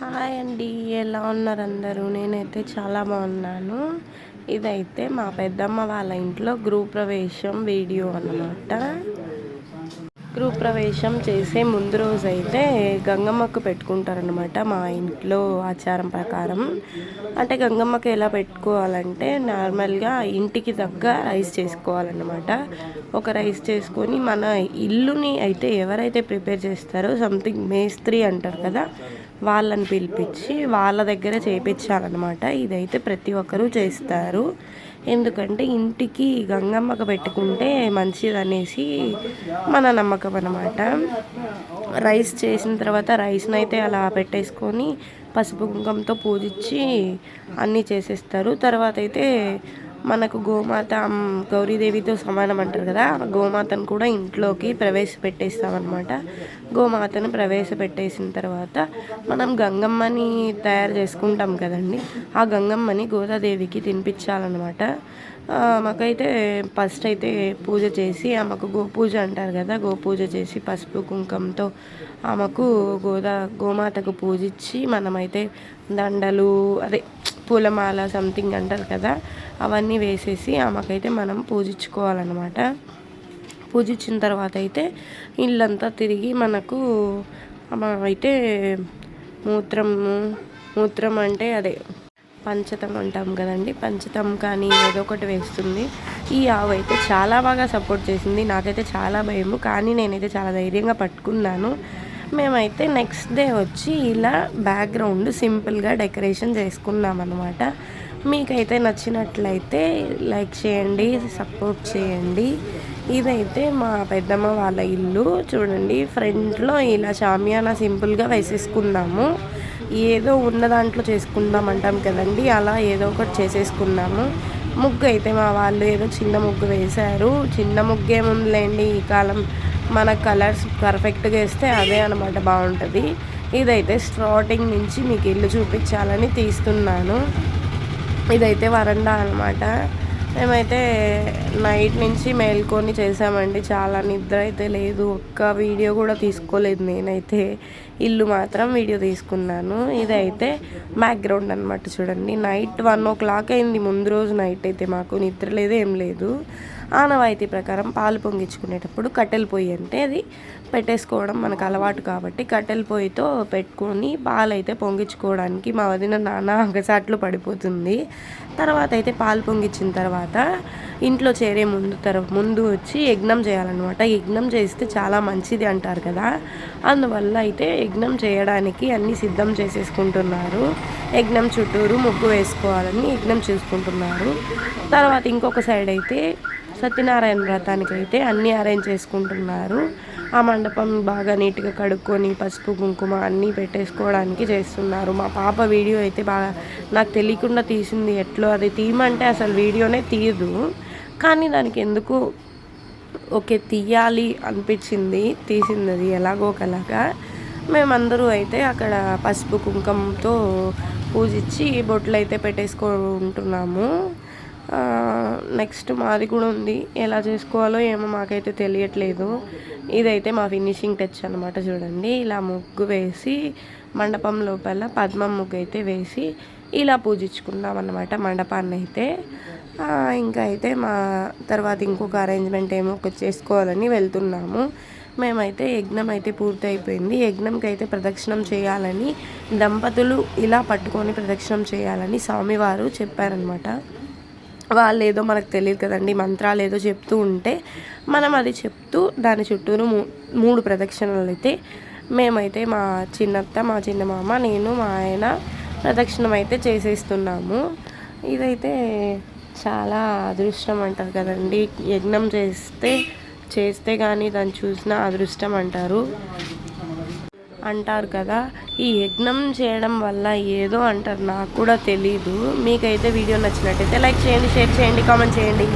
Hi అండి ఎలా ఉన్నారు అందరూ? నేనైతే చాలా బాగున్నాను. ఇదైతే మా పెద్దమ్మ వాళ్ళ ఇంట్లో గృహ ప్రవేశం వీడియో అన్నమాట. గృహ ప్రవేశం చేసే ముందు రోజు అయితే గంగమ్మకు పెట్టుకుంటారనమాట మా ఇంట్లో ఆచారం ప్రకారం. అంటే గంగమ్మకి ఎలా పెట్టుకోవాలంటే నార్మల్గా ఇంటికి తగ్గ రైస్ చేసుకోవాలన్నమాట. ఒక రైస్ చేసుకొని మన ఇల్లుని అయితే ఎవరైతే ప్రిపేర్ చేస్తారో సంథింగ్ మేస్త్రి అంటారు కదా వాళ్ళని పిలిపించి వాళ్ళ దగ్గర చేయించాలన్నమాట ఇదైతే ప్రతి ఒక్కరూ చేస్తారు. ఎందుకంటే ఇంటికి గంగమ్మకు పెట్టుకుంటే మంచిదనేసి మన నమ్మకం అనమాట రైస్ చేసిన తర్వాత రైస్ని అయితే అలా పెట్టేసుకొని పసుపు కుంకంతో పూజించి అన్నీ చేసేస్తారు. తర్వాత అయితే మనకు గోమాత గౌరీదేవితో సమానం అంటారు కదా గోమాతను కూడా ఇంట్లోకి ప్రవేశపెట్టేస్తామన్నమాట. గోమాతను ప్రవేశపెట్టేసిన తర్వాత మనం గంగమ్మని తయారు చేసుకుంటాం కదండి. ఆ గంగమ్మని గోదాదేవికి తినిపించాలన్నమాట. మాకైతే ఫస్ట్ అయితే పూజ చేసి ఆమెకు గోపూజ అంటారు కదా గోపూజ చేసి పసుపు కుంకంతో ఆమెకు గోదా గోమాతకు పూజించి మనమైతే దండలు అదే పూలమాల సంథింగ్ అంటారు కదా అవన్నీ వేసేసి ఆమెకైతే మనం పూజించుకోవాలన్నమాట. పూజించిన తర్వాత అయితే ఇల్లంతా తిరిగి మనకు అయితే మూత్రము మూత్రం అంటే అదే పంచతం అంటాం కదండి. పంచతం కానీ ఏదో ఒకటి వేస్తుంది. ఈ ఆవు అయితే చాలా బాగా సపోర్ట్ చేసింది. నాకైతే చాలా భయము. కానీ నేనైతే చాలా ధైర్యంగా పట్టుకున్నాను. మేమైతే నెక్స్ట్ డే వచ్చి ఇలా బ్యాక్గ్రౌండ్ సింపుల్గా డెకరేషన్ చేసుకున్నాం అనమాట మీకైతే నచ్చినట్లయితే లైక్ చేయండి సపోర్ట్ చేయండి. ఇదైతే మా పెద్దమ్మ వాళ్ళ ఇల్లు. చూడండి ఫ్రంట్లో ఇలా షామియానా సింపుల్గా వేసేసుకున్నాము. ఏదో ఉన్న దాంట్లో చేసుకుందాం అంటాం కదండి. అలా ఏదో ఒకటి చేసేసుకున్నాము. ముగ్గు అయితే మా వాళ్ళు ఏదో చిన్న ముగ్గు వేశారు. చిన్న ముగ్గు ఏముందిలేండి ఈ కాలం మన కలర్స్ పర్ఫెక్ట్గా వేస్తే అదే అనమాట బాగుంటుంది. ఇదైతే స్టార్టింగ్ నుంచి మీకు ఇల్లు చూపించాలని తీస్తున్నాను. ఇదైతే వరండా అనమాట. మేమైతే నైట్ నుంచి మేల్కొని చేసామండి. చాలా నిద్ర అయితే లేదు. ఒక్క వీడియో కూడా తీసుకోలేదు నేనైతే. ఇల్లు మాత్రం వీడియో తీసుకున్నాను. ఇదైతే బ్యాక్గ్రౌండ్ అనమాట చూడండి. నైట్ వన్ ఓ క్లాక్ అయింది. ముందు రోజు నైట్ అయితే మాకు నిద్ర లేదు ఏం లేదు. ఆనవాయితీ ప్రకారం పాలు పొంగించుకునేటప్పుడు కట్టెల పొయ్యి అంటే అది పెట్టేసుకోవడం మనకు అలవాటు కాబట్టి కట్టెల పొయ్యితో పెట్టుకొని పాలు అయితే పొంగించుకోవడానికి మా వదిన నాన్న ఒకసాట్లు పడిపోతుంది. తర్వాత అయితే పాలు పొంగించిన తర్వాత ఇంట్లో చేరే ముందు తర ముందు వచ్చి యజ్ఞం చేయాలన్నమాట. యజ్ఞం చేస్తే చాలా మంచిది అంటారు కదా. అందువల్ల అయితే యజ్ఞం చేయడానికి అన్నీ సిద్ధం చేసేసుకుంటున్నారు. యజ్ఞం చుట్టూరు ముగ్గు వేసుకోవాలని యజ్ఞం చేసుకుంటున్నారు. తర్వాత ఇంకొక సైడ్ అయితే సత్యనారాయణ వ్రతానికి అయితే అన్నీ అరేంజ్ చేసుకుంటున్నారు. ఆ మండపం బాగా నీట్గా కడుక్కొని పసుపు కుంకుమ అన్నీ పెట్టేసుకోవడానికి చేస్తున్నారు. మా పాప వీడియో అయితే బాగా నాకు తెలియకుండా తీసింది. ఎట్లో అది తీయమంటే అసలు వీడియోనే తీయదు. కానీ దానికి ఎందుకు ఓకే తీయాలి అనిపించింది. తీసింది అది ఎలాగో ఒకలాగా. మేమందరూ అయితే అక్కడ పసుపు కుంకుమతో పూజించి బొట్లు అయితే పెట్టేసుకుంటున్నాము. నెక్స్ట్ మాది కూడా ఉంది. ఎలా చేసుకోవాలో ఏమో మాకైతే తెలియట్లేదు. ఇదైతే మా ఫినిషింగ్ టచ్ అనమాట చూడండి. ఇలా ముగ్గు వేసి మండపం లోపల పద్మం ముగ్గు అయితే వేసి ఇలా పూజించుకున్నాం అనమాట మండపాన్ని అయితే. ఇంకా అయితే మా తర్వాత ఇంకొక అరేంజ్మెంట్ ఏమో చేసుకోవాలని వెళ్తున్నాము. మేమైతే యజ్ఞం అయితే పూర్తి అయిపోయింది యజ్ఞంకి అయితే ప్రదక్షిణం చేయాలని దంపతులు ఇలా పట్టుకొని ప్రదక్షిణం చేయాలని స్వామివారు చెప్పారనమాట వాళ్ళు ఏదో మనకు తెలియదు కదండి మంత్రాలు ఏదో చెప్తూ ఉంటే మనం అది చెప్తూ దాని చుట్టూరు మూడు ప్రదక్షిణలు అయితే మేమైతే మా చిన్నత్త మా చిన్న మామ నేను మా ఆయన ప్రదక్షిణం అయితే చేసేస్తున్నాము. ఇదైతే చాలా అదృష్టం అంటారు కదండి. యజ్ఞం చేస్తే చేస్తే కానీ దాన్ని చూసిన అదృష్టం అంటారు. అంటారు కదా ఈ యజ్ఞం చేయడం వల్ల ఏదో అంటారు నాకు కూడా తెలీదు. మీకైతే వీడియో నచ్చినట్టయితే లైక్ చేయండి షేర్ చేయండి కామెంట్ చేయండి.